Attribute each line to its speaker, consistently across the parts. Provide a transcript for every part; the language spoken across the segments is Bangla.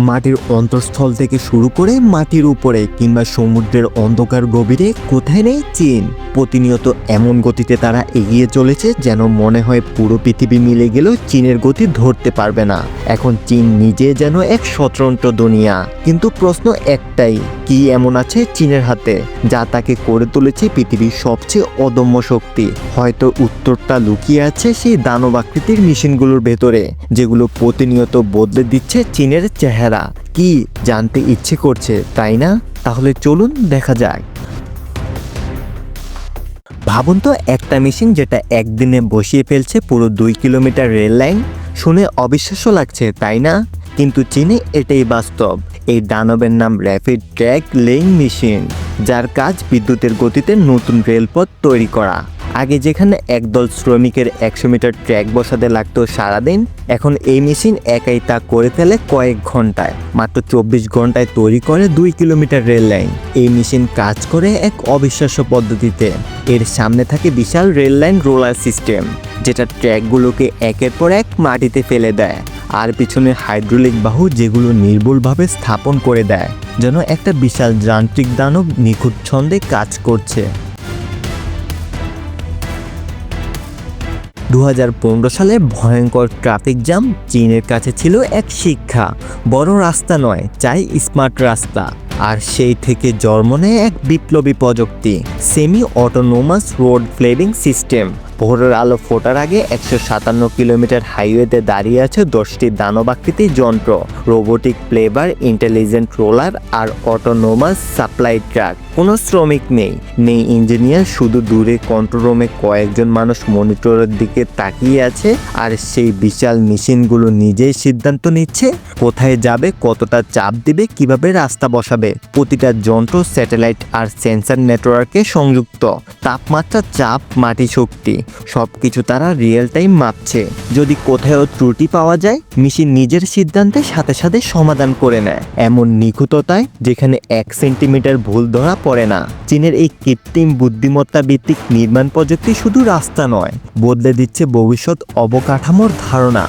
Speaker 1: মাটির অন্তঃস্থল থেকে শুরু করে মাটির উপরে কিংবা সমুদ্রের অন্ধকার গভীরে কোথায় নেই চীন। প্রতিনিয়ত এমন গতিতে তারা এগিয়ে চলেছে যেন মনে হয় পুরো পৃথিবী মিলে গেলেও চীনের গতি ধরতে পারবে না। এখন চীন নিজে যেন এক স্বতন্ত্র দুনিয়া। কিন্তু প্রশ্ন একটাই, কি এমন আছে চীনের হাতে, যা তাকে করে তুলেছে পৃথিবীর সবচেয়ে অদম্য শক্তি? হয়তো উত্তরটা লুকিয়ে আছে সেই দানবাকৃতির মেশিনগুলোর ভেতরে, যেগুলো প্রতিনিয়ত বদলে দিচ্ছে চীনের চেহারা। কি জানতে ইচ্ছে করছে, তাই না? তাহলে চলুন দেখা যাক। ভাবুন তো, একটা মেশিন যেটা একদিনে বসিয়ে ফেলছে পুরো দুই কিলোমিটার রেল লাইন, শুনে অবিশ্বাস্য লাগছে, তাই না? কিন্তু চীনে এটাই বাস্তব। এই দানবের নাম র্যাপিড ট্র্যাক লেইং মেশিন, যার কাজ বিদ্যুতের গতিতে নতুন রেলপথ তৈরি করা। আগে যেখানে একদল শ্রমিকের একশো মিটার ট্র্যাক বসাতে লাগতো সারাদিন, এখন এই মেশিন একাই তা করে ফেলে কয়েক ঘন্টায়। মাত্র চব্বিশ ঘন্টায় তৈরি করে দুই কিলোমিটার রেল লাইন। এই মেশিন কাজ করে এক অবিশ্বাস্য পদ্ধতিতে। এর সামনে থাকে বিশাল রেল লাইন রোলার সিস্টেম, যেটা ট্র্যাকগুলোকে একের পর এক মাটিতে ফেলে দেয়, আর পিছনে হাইড্রোলিক বাহু যেগুলো নির্ভুলভাবে স্থাপন করে দেয়, যেন একটা বিশাল যান্ত্রিক দানব নিখুঁত ছন্দে কাজ করছে। দু হাজার পনেরো সালে ভয়ঙ্কর ট্রাফিক জ্যাম চীনের কাছে ছিল এক শিক্ষা। বড় রাস্তা নয়, চাই স্মার্ট রাস্তা। আর সেই থেকে জন্ম নেয় এক বিপ্লবী প্রযুক্তি সেমি অটোনোমাস রোড ফ্লেভিং সিস্টেম। ভোরের আলো ফোটার আগে একশো সাতান্ন কিলোমিটার হাইওয়েতে দাঁড়িয়ে আছে দশটি দানবাকৃতির যন্ত্র। রোবোটিক প্লেবার, ইন্টেলিজেন্ট রোলার আর অটোনোমাস সাপ্লাই ট্রাক। কোনো শ্রমিক নেই। নেই ইঞ্জিনিয়ার, শুধু দূরে কন্ট্রোল রুমে কয়েকজন মানুষ মনিটরের দিকে তাকিয়ে আছে আর সেই বিশাল মেশিনগুলো নিজেই সিদ্ধান্ত নিচ্ছে কোথায় যাবে, কতটা চাপ দিবে, কীভাবে রাস্তা বসাবে। প্রতিটা যন্ত্র স্যাটেলাইট আর সেন্সর নেটওয়ার্কে সংযুক্ত। তাপমাত্রা, চাপ, মাটি শক্তি। সব কিছু তারা রিয়েল টাইম মাপছে। যদি কোথাও ত্রুটি পাওয়া যায় মেশিন নিজের সিদ্ধান্তে সাথে সাথে সমাধান করে নেয়। এমন নিখুঁততায় যেখানে এক সেন্টিমিটার ভুল ধরা পড়ে না। চীনের এই কৃত্রিম বুদ্ধিমত্তা ভিত্তিক নির্মাণ প্রযুক্তি শুধু রাস্তা নয়, বদলে দিচ্ছে ভবিষ্যৎ অবকাঠামোর ধারণা।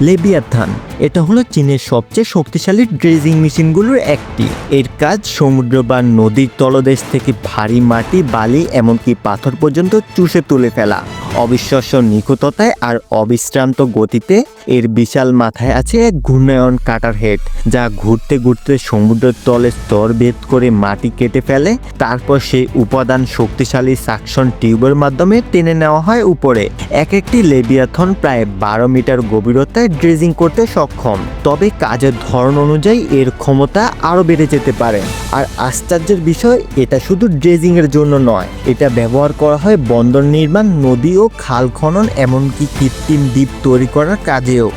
Speaker 1: লেবিয়াথান। এটা হলো চীনের সবচেয়ে শক্তিশালী ড্রেজিং মেশিনগুলোর একটি। এর কাজ সমুদ্র বা নদীর তলদেশ থেকে ভারী মাটি, বালি, এমনকি পাথর পর্যন্ত চুষে তুলে ফেলা। অবিশ্বাস্য নিখুঁততায় আর অবিশ্রান্ত গতিতে এর বিশাল মাথায় আছে এক ঘূর্ণায়ন কাটার হেড, যা ঘুরতে ঘুরতে সমুদ্রের তলে স্তর ভেদ করে মাটি কেটে ফেলে। তারপর সেই উপাদান শক্তিশালী সাকশন টিউবের মাধ্যমে টেনে নেওয়া হয় উপরে। এক একটি লেবিয়াথন প্রায় বারো মিটার গভীরতায় ড্রেজিং করতে সক্ষম। তবে কাজের ধরন অনুযায়ী এর ক্ষমতা আরও বেড়ে যেতে পারে। আর আশ্চর্যের বিষয়, এটা শুধু ড্রেজিংয়ের জন্য নয়, এটা ব্যবহার করা হয় বন্দর নির্মাণ, নদী ও খাল খনন এমনকি কৃত্রিম দ্বীপ তৈরি করার কাজেও।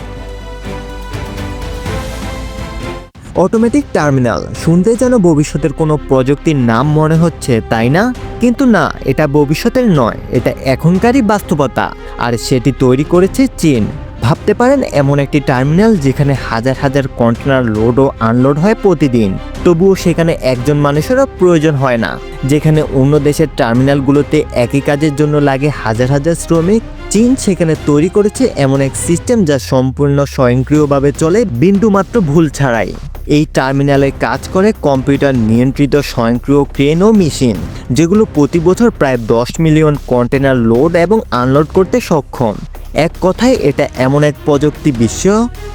Speaker 1: অটোমেটিক টার্মিনাল শুনতে যেন ভবিষ্যতের কোনো প্রযুক্তির নাম মনে হচ্ছে, তাই না? কিন্তু না, এটা ভবিষ্যতের নয়, এটা এখনকারই বাস্তবতা, আর সেটি তৈরি করেছে চীন। ভাবতে পারেন এমন একটি টার্মিনাল যেখানে হাজার হাজার কন্টেনার লোড ও আনলোড হয় প্রতিদিন। তবুও সেখানে একজন মানুষেরও প্রয়োজন হয় না, যেখানে অন্য দেশের টার্মিনালগুলোতে একই কাজের জন্য লাগে হাজার হাজার শ্রমিক। চীন সেখানে তৈরি করেছে এমন এক সিস্টেম যা সম্পূর্ণ স্বয়ংক্রিয়ভাবে চলে বিন্দুমাত্র ভুল ছাড়াই। এই টার্মিনালে কাজ করে কম্পিউটার নিয়ন্ত্রিত স্বয়ংক্রিয় ক্রেন ও মেশিন, যেগুলো প্রতি বছর প্রায় দশ মিলিয়ন কন্টেনার লোড এবং আনলোড করতে সক্ষম। এক কথায় এটা এমন এক প্রযুক্তি বিশ্ব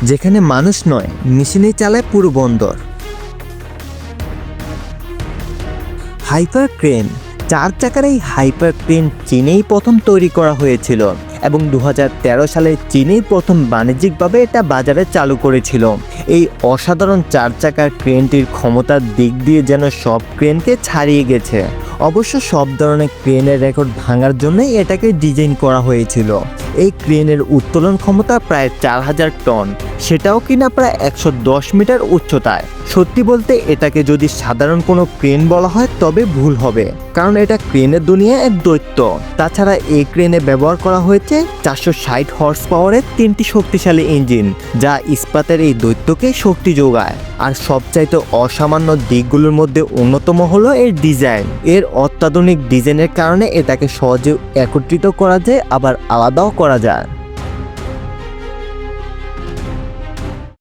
Speaker 1: যেখানে মানুষ নয়, মেশিনেই চালায় পুরো বন্দর। হাইপার ক্রেন চার চাকার এই হাইপার ক্রেন চীনেই প্রথম তৈরি করা হয়েছিল এবং দু হাজার তেরো সালে চীনেই প্রথম বাণিজ্যিকভাবে এটা বাজারে চালু করেছিল। এই অসাধারণ চার চাকার ক্রেনটির ক্ষমতার দিক দিয়ে যেন সব ক্রেনকে ছাড়িয়ে গেছে। অবশ্য সব ধরনের ক্রেনের রেকর্ড ভাঙার জন্যই এটাকে ডিজাইন করা হয়েছিল। এই ক্রেনের উত্তোলন ক্ষমতা প্রায় চার হাজার টন। সেটাও কিনা প্রায় একশো দশ মিটার উচ্চতায়। সত্যি বলতে এটাকে যদি সাধারণ কোনো ক্রেন বলা হয়, তবে ভুল হবে। কারণ এটা ক্রেনের দুনিয়া এক দৈত্য। তাছাড়া এই ক্রেনে ব্যবহার করা হয়েছে চারশো ষাট হর্স পাওয়ারের তিনটি শক্তিশালী ইঞ্জিন যা ইস্পাতের এই দৈত্যকে শক্তি যোগায়। আর সবচাইতে অসামান্য দিকগুলোর মধ্যে অন্যতম হলো এর ডিজাইন এর অত্যাধুনিক ডিজাইনের কারণে এটাকে সহজে একত্রিত করা যায়, আবার আলাদাও করা যায়।